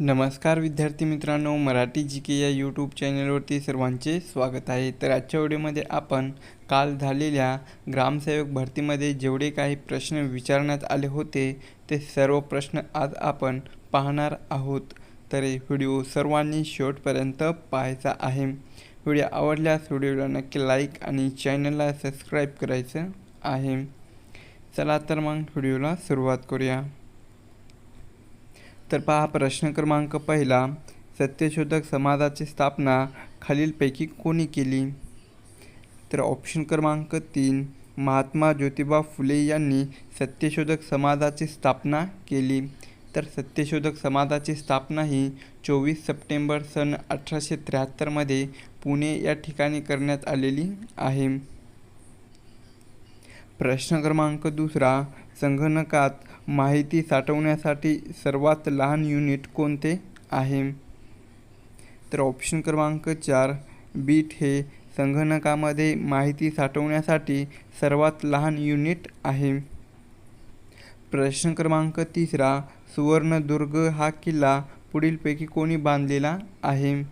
नमस्कार विद्यार्थी मित्रांनो मराठी जी के या यूट्यूब चॅनलवरती सर्वांचे स्वागत आहे. तर आजच्या व्हिडिओमध्ये आपण काल झालेल्या ग्रामसेवक भरतीमध्ये जेवढे काही प्रश्न विचारण्यात आले होते ते सर्व प्रश्न आज आपण पाहणार आहोत. तर व्हिडिओ सर्वांनी शेवटपर्यंत पाहायचा आहे. व्हिडिओ आवडल्यास व्हिडिओला नक्की लाईक आणि चॅनलला सबस्क्राईब करायचं आहे. चला तर मग व्हिडिओला सुरुवात करूया. तर पहा प्रश्न क्रमांक पहिला. सत्यशोधक समाजाची स्थापना खालीलपैकी कोणी केली? तर ऑप्शन क्रमांक तीन महात्मा ज्योतिबा फुले यांनी सत्यशोधक समाजाची स्थापना केली. तर सत्यशोधक समाजाची स्थापना ही चोवीस सप्टेंबर सन अठराशे त्र्याहत्तरमध्ये पुणे या ठिकाणी करण्यात आलेली आहे. प्रश्न क्रमांक दुसरा संगणकात माहिती साठवण्यासाठी सर्वात लहान युनिट कोणते आहे? तर ऑप्शन क्रमांक चार बीट हे संगणकामध्ये माहिती साठवण्यासाठी सर्वात लहान युनिट आहे. प्रश्न क्रमांक तिसरा सुवर्णदुर्ग हा किल्ला पुढीलपैकी कोणी बांधलेला आहे?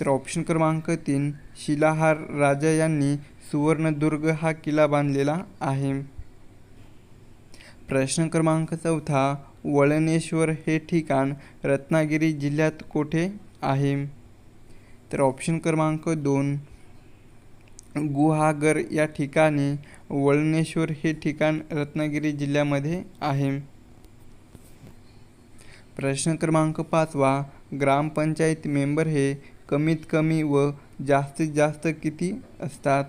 तर ऑप्शन क्रमांक तीन शिलाहार राजा यांनी सुवर्णदुर्ग हा किल्ला बांधलेला आहे. प्रश्न क्रमांक चौथा वळणेश्वर हे ठिकाण रत्नागिरी जिल्ह्यात कोठे आहे? तर ऑप्शन क्रमांक दोन गुहागर या ठिकाणी वळणेश्वर हे ठिकाण रत्नागिरी जिल्ह्यामध्ये आहे. प्रश्न क्रमांक पाचवा ग्रामपंचायत मेंबर हे कमीत कमी व जास्तीत जास्त किती असतात?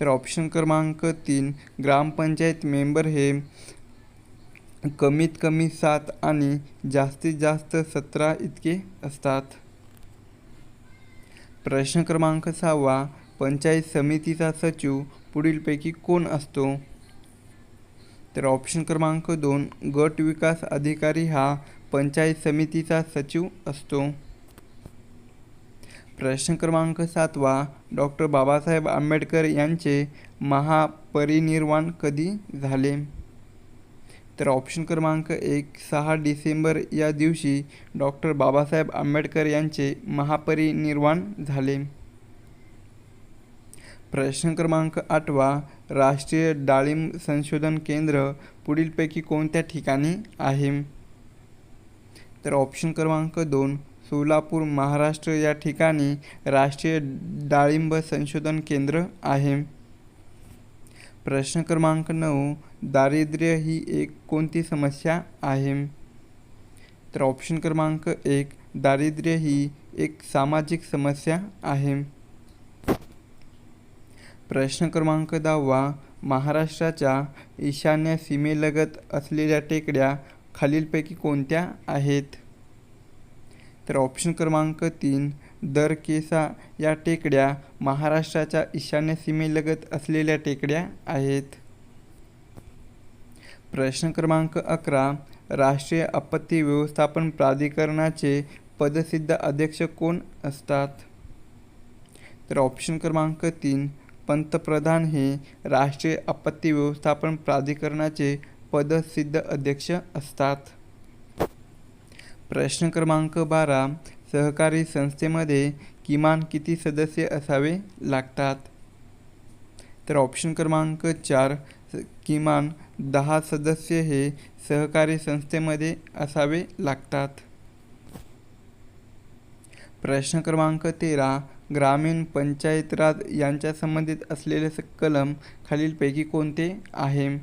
तर ऑप्शन क्रमांक तीन ग्रामपंचायत मेंबर हे कमीत कमी सात आणि जास्तीत जास्त सतरा इतके असतात. प्रश्न क्रमांक सहावा पंचायत समितीचा सचिव पुढीलपैकी कोण असतो? तर ऑप्शन क्रमांक दोन गट विकास अधिकारी हा पंचायत समितीचा सचिव असतो. प्रश्न क्रमांक सातवा डॉक्टर बाबासाहेब आंबेडकर यांचे महापरिनिर्वाण कधी झाले? तर ऑप्शन क्रमांक एक सहा डिसेंबर या दिवशी डॉक्टर बाबासाहेब आंबेडकर यांचे महापरिनिर्वाण झाले. प्रश्न क्रमांक आठवा राष्ट्रीय डाळिंब संशोधन केंद्र पुढीलपैकी कोणत्या ठिकाणी आहे? तर ऑप्शन क्रमांक दोन सोलापूर महाराष्ट्र या ठिकाणी राष्ट्रीय डाळिंब संशोधन केंद्र आहे. प्रश्न क्रमांक नऊ दारिद्र्य ही एक कोणती समस्या आहे? तर ऑप्शन क्रमांक एक दारिद्र्य ही एक सामाजिक समस्या आहे. प्रश्न क्रमांक दहावा महाराष्ट्राच्या ईशान्य सीमेलगत असलेल्या टेकड्या खालीलपैकी कोणत्या आहेत? तर ऑप्शन क्रमांक तीन दरकेसा या टेकड्या महाराष्ट्राच्या ईशान्य सीमेलगत असलेल्या टेकड्या आहेत. प्रश्न क्रमांक अकरा राष्ट्रीय आपत्ती व्यवस्थापन प्राधिकरणाचे पदसिद्ध अध्यक्ष कोण असतात? तर ऑप्शन क्रमांक तीन पंतप्रधान हे राष्ट्रीय आपत्ती व्यवस्थापन प्राधिकरणाचे पदसिद्ध अध्यक्ष असतात. प्रश्न क्रमांक बारा सहकारी संस्थेमध्ये किमान किती सदस्य असावे लागतात? तर ऑप्शन क्रमांक चार किमान दहा सदस्य हे सहकारी संस्थेमध्ये असावे लागतात. प्रश्न क्रमांक तेरा ग्रामीण पंचायत राज यांच्या संबंधित असलेले कलम खालीलपैकी कोणते आहे?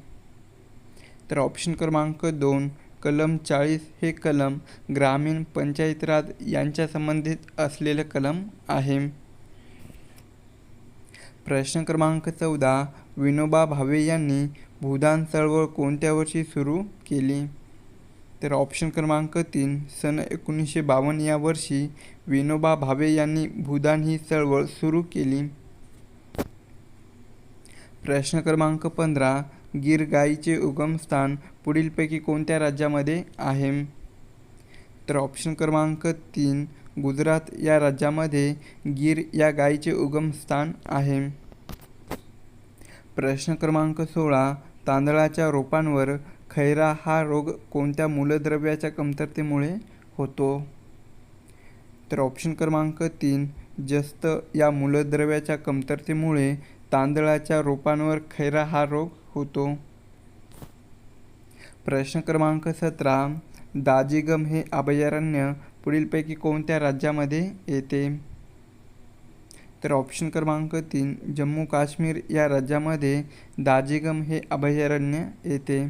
तर ऑप्शन क्रमांक दोन कलम चाळीस हे कलम ग्रामीण पंचायत राज यांच्या संबंधित असलेले कलम आहे. प्रश्न क्रमांक चौदा. विनोबा भावे यांनी भूदान चळवळ कोणत्या वर्षी सुरू केली? तर ऑप्शन क्रमांक तीन सन एकोणीसशे बावन्न या वर्षी विनोबा भावे यांनी भूदान ही चळवळ सुरू केली. प्रश्न क्रमांक पंधरा. गीर गाईचे उगमस्थान पुढीलपैकी कोणत्या राज्यामध्ये आहे? तर ऑप्शन क्रमांक तीन गुजरात या राज्यामध्ये गीर या गाईचे उगमस्थान आहे. प्रश्न क्रमांक सोळा तांदळाच्या रोपांवर खैरा हा रोग कोणत्या मूलद्रव्याच्या कमतरतेमुळे होतो? तर ऑप्शन क्रमांक तीन जस्त या मूलद्रव्याच्या कमतरतेमुळे तांदळाच्या रोपांवर खैरा हा रोग होतो? प्रश्न क्रमांक सतरा. दाजिगम हे अभयारण्य पुढीलपैकी कोणत्या राज्यामध्ये येते? तर ऑप्शन क्रमांक तीन जम्मू काश्मीर या राज्यामध्ये दाजिगम हे अभयारण्य येते.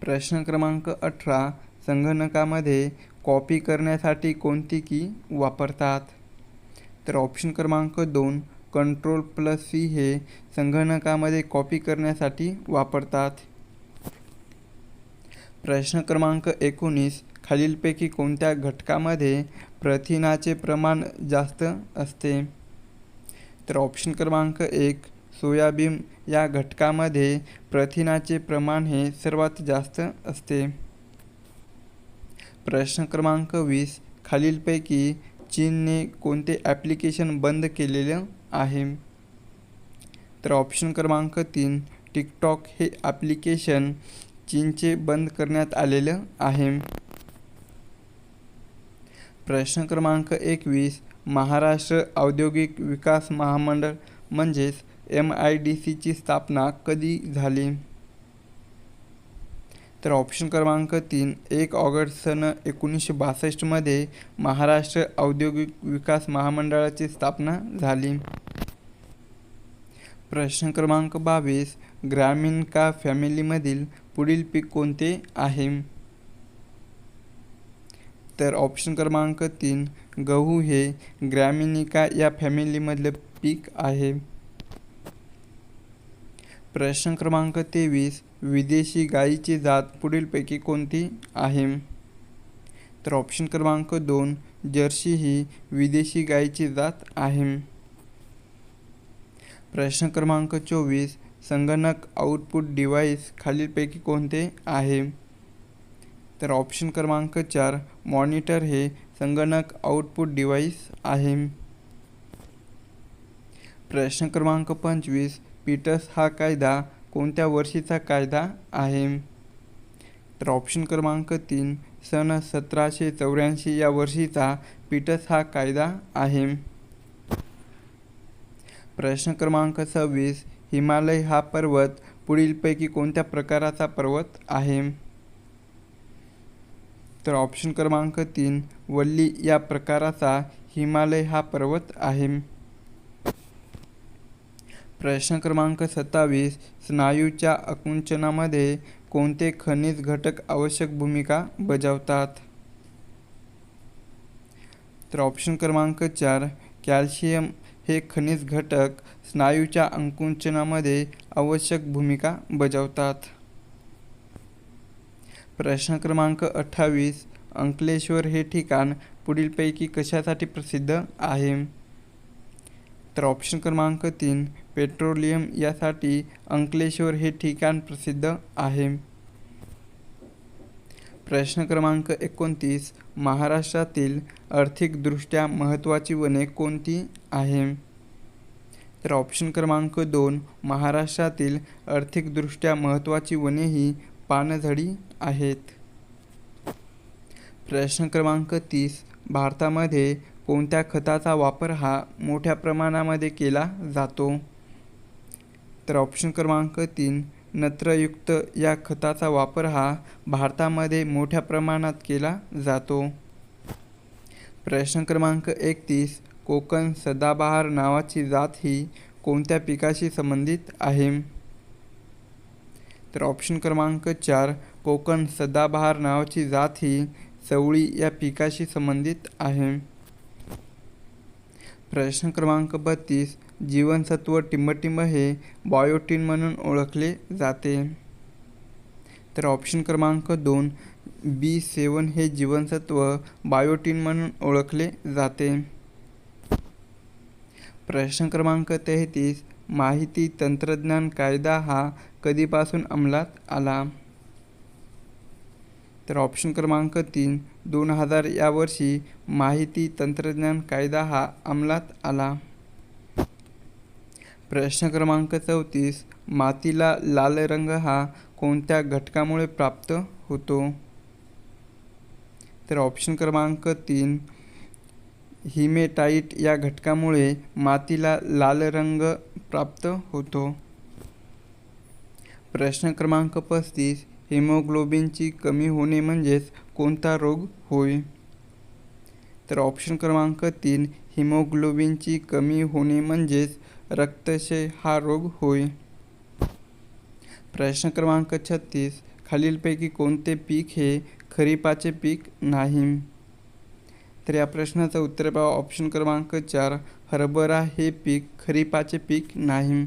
प्रश्न क्रमांक अठरा संगणकामध्ये कॉपी करण्यासाठी कोणती की वापरतात? तर ऑप्शन क्रमांक दोन कंट्रोल प्लस सी हे संगणकामध्ये कॉपी करण्यासाठी वापरतात. प्रश्न क्रमांक एकोणीस. खालीलपैकी कोणत्या घटकामध्ये प्रथिनाचे प्रमाण जास्त असते? तर ऑप्शन क्रमांक एक सोयाबीन. या घटकामध्ये प्रथिनाचे प्रमाण हे सर्वात जास्त असते. प्रश्न क्रमांक वीस. खालीलपैकी चीनने कोणते ॲप्लिकेशन बंद केलेलं आहे. तर ऑप्शन क्रमांक तीन टिकटॉक हे ॲप्लिकेशन चीनचे बंद करण्यात आलेलं आहे. प्रश्न क्रमांक एकवीस महाराष्ट्र औद्योगिक विकास महामंडळ म्हणजेच एम आय डी सीची स्थापना कधी झाली? तर ऑप्शन क्रमांक तीन एक ऑगस्ट सन एकोणीसशे बासष्टमध्ये महाराष्ट्र औद्योगिक विकास महामंडळाची स्थापना झाली. प्रश्न क्रमांक बावीस ग्रामीण का फॅमिलीमधील पुढील पीक कोणते आहे? तर ऑप्शन क्रमांक तीन गहू हे ग्रामिनिका या फॅमिलीमधलं पीक आहे? प्रश्न क्रमांक तेवीस विदेशी गायीची जात पुढीलपैकी कोणती आहे? तर ऑप्शन क्रमांक दोन जर्सी ही विदेशी गायीची जात आहे. प्रश्न क्रमांक चोवीस संगणक आउटपुट डिव्हाइस खालीलपैकी कोणते आहे? तर ऑप्शन क्रमांक चार मॉनिटर हे संगणक आउटपुट डिव्हाइस आहे. प्रश्न क्रमांक पंचवीस पीटर्स हा कायदा कोणत्या वर्षीचा कायदा आहे? तर ऑप्शन क्रमांक तीन सन सतराशे चौऱ्याऐंशी या वर्षीचा पीटर्स हा कायदा आहे. प्रश्न क्रमांक सव्वीस हिमालय हा पर्वत पुढीलपैकी कोणत्या प्रकाराचा पर्वत आहे? तर ऑप्शन क्रमांक तीन वल्ली या प्रकाराचा हिमालय हा पर्वत आहे. प्रश्न क्रमांक सत्तावीस स्नायूच्या आकुंचनामध्ये कोणते खनिज घटक आवश्यक भूमिका बजावतात? तर ऑप्शन क्रमांक चार कॅल्शियम हे खनिज घटक स्नायूच्या अंकुंचनामध्ये आवश्यक भूमिका बजावतात. प्रश्न क्रमांक अठ्ठावीस अंकलेश्वर हे ठिकाण पुढीलपैकी कशासाठी प्रसिद्ध आहे? तर ऑप्शन क्रमांक तीन पेट्रोलियम यासाठी अंकलेश्वर हे ठिकाण प्रसिद्ध आहे. प्रश्न क्रमांक एकोणतीस महाराष्ट्रातील आर्थिकदृष्ट्या महत्त्वाची वने कोणती आहे? तर ऑप्शन क्रमांक दोन महाराष्ट्रातील आर्थिकदृष्ट्या महत्त्वाची वने ही पानझडी आहेत. प्रश्न क्रमांक तीस भारतामध्ये कोणत्या खताचा वापर हा मोठ्या प्रमाणामध्ये केला जातो? तर ऑप्शन क्रमांक तीन नत्रयुक्त या खताचा वापर हा भारतामध्ये मोठ्या प्रमाणात केला जातो. प्रश्न क्रमांक एकतीस कोकण सदाबहार नावाची जात ही कोणत्या पिकाशी संबंधित आहे? तर ऑप्शन क्रमांक चार कोकण सदाबहार नावाची जात ही चवळी या पिकाशी संबंधित आहे. प्रश्न क्रमांक बत्तीस जीवनसत्व टिंबटिंब हे बायोटिन म्हणून ओळखले जाते. तर ऑप्शन क्रमांक दोन बी सेवन हे जीवनसत्व बायोटिन म्हणून ओळखले जाते. प्रश्न क्रमांक तेहतीस माहिती तंत्रज्ञान कायदा हा कधीपासून अंमलात आला? तर ऑप्शन क्रमांक तीन दोन हजार या वर्षी माहिती तंत्रज्ञान कायदा हा अंमलात आला. प्रश्न क्रमांक चौतीस मातीला लाल रंग हा कोणत्या घटकामुळे प्राप्त होतो? तर ऑप्शन क्रमांक तीन हिमेटाईट या घटकामुळे मातीला लाल रंग प्राप्त होतो. प्रश्न क्रमांक पस्तीस हिमोग्लोबिनची कमी होणे म्हणजेच कोणता रोग होय? तर ऑप्शन क्रमांक तीन हिमोग्लोबिनची कमी होणे म्हणजेच रक्तक्षय हा रोग होय? प्रश्न क्रमांक छत्तीस खालीलपैकी कोणते पीक हे खरीपाचे पीक नाही? तर या प्रश्नाचं उत्तर पहा. ऑप्शन क्रमांक चार हरभरा हे पीक खरीपाचे पीक नाही.